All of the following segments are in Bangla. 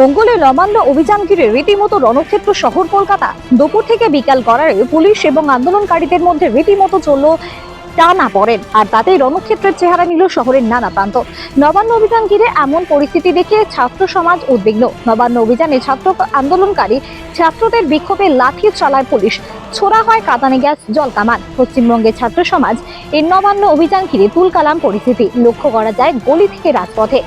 মঙ্গলে নবান্ন অভিযান ঘিরে রীতিমতো রণক্ষেত্র শহর কলকাতা। দুপুর থেকে বিকাল করারে পুলিশ এবং আন্দোলনকারীদের মধ্যে রীতিমতো চলল টানা পড়েন, আর তাতেই রণক্ষেত্রের চেহারা নিল শহরের নানা প্রান্ত। নবান্ন অভিযান ঘিরে এমন পরিস্থিতি দেখে ছাত্র সমাজ উদ্বিগ্ন। নবান্ন অভিযানে ছাত্র আন্দোলনকারী ছাত্রদের বিক্ষোভে লাঠি চালায় পুলিশ। ছোড়া হয় কাঁদানে গ্যাস, জল কামান। পশ্চিমবঙ্গের ছাত্র সমাজ এই নবান্ন অভিযান ঘিরে তুলকালাম পরিস্থিতি। লক্ষ্য করা যায় গলি থেকে রাজপথে।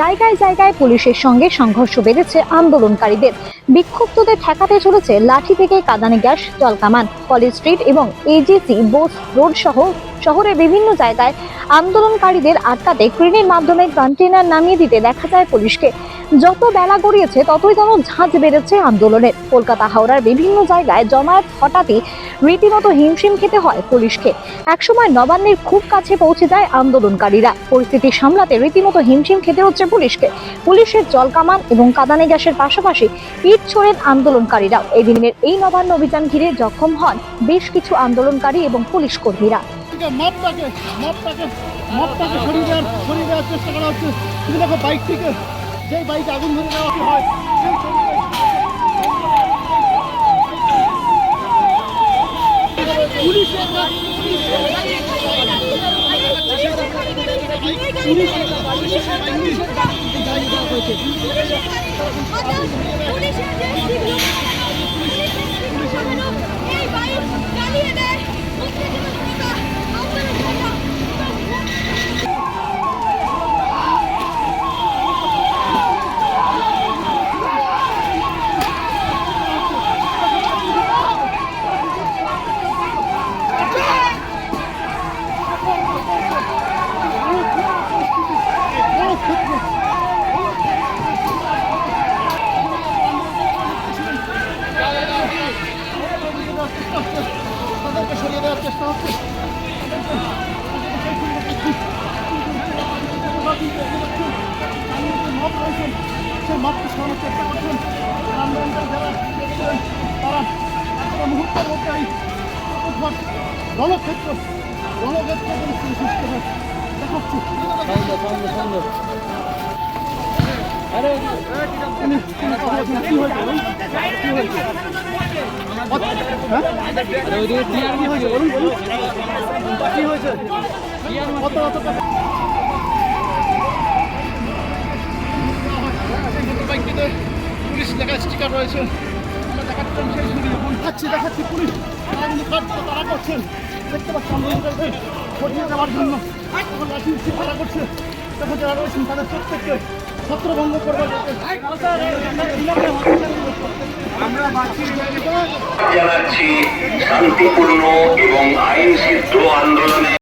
জায়গায় জায়গায় পুলিশের সঙ্গে সংঘর্ষ বেড়েছে আন্দোলনকারীদের। বিক্ষুব্ধদের ঠেকাতে চলেছে লাঠি থেকে কাদানে গ্যাস জলকামান কলেজ স্ট্রিট এবং এজিসি বোস রোড সহ শহরের বিভিন্ন জায়গায় আন্দোলনকারীদের আটকাতে ক্রেনের মাধ্যমে কন্টেনার নামিয়ে দিতে দেখা যায় পুলিশকে। যত বেলা গড়িয়েছে, ততই যেন ঝাঁঝ বেড়েছে আন্দোলনের কলকাতা হাওড়ার বিভিন্ন জায়গায় জমায়েত হঠাৎই রীতিমতো হিমশিম খেতে হয় পুলিশকে। একসময় নবান্নের খুব কাছে পৌঁছে যায় আন্দোলনকারীরা। পরিস্থিতি সামলাতে রীতিমতো হিমশিম খেতে হচ্ছে পুলিশকে। পুলিশের জলকামান এবং কাদানে গ্যাসের পাশাপাশি ইট ছোড়েন আন্দোলনকারীরাও। এদিনের এই নবান্ন অভিযান ঘিরে জখম হন বেশ কিছু আন্দোলনকারী এবং পুলিশ কর্মীরা। থেকে মপটাকে মপটাকে মপটাকে সরিয়ে দেওয়ার সরিয়ে দেওয়ার চেষ্টা করা হচ্ছে। তুমি দেখো বাইকটিকে যেই বাইক আগুন ধরে দেওয়া হয় এই বাইক চালিয়ে দেয় তাদেরকে সরিয়ে দেওয়ার চেষ্টা হচ্ছে মপ রয়েছেন সেই মপকে সরানোর চেষ্টা করছেন আন্দোলনকারী যারা দেখছিলেন তারা একটা মুহূর্তের মধ্যেই চতুর্থ রণক্ষেত্র রণক্ষেত্র সৃষ্টি হয় দেখাচ্ছি বলছেন কি হয়েছে হ্যাঁ কি হয়েছে কত কত স্টিকার রয়েছে আমরা দেখাচ্ছি পুলিশ তারা করছেন দেখতে পাচ্ছি দেওয়ার জন্য এখন লাঠি তারা যারা রয়েছেন তাদের প্রত্যেককে ছত্রভঙ্গ করবার জানাচ্ছি শান্তিপূর্ণ এবং আইন সিদ্ধ আন্দোলনে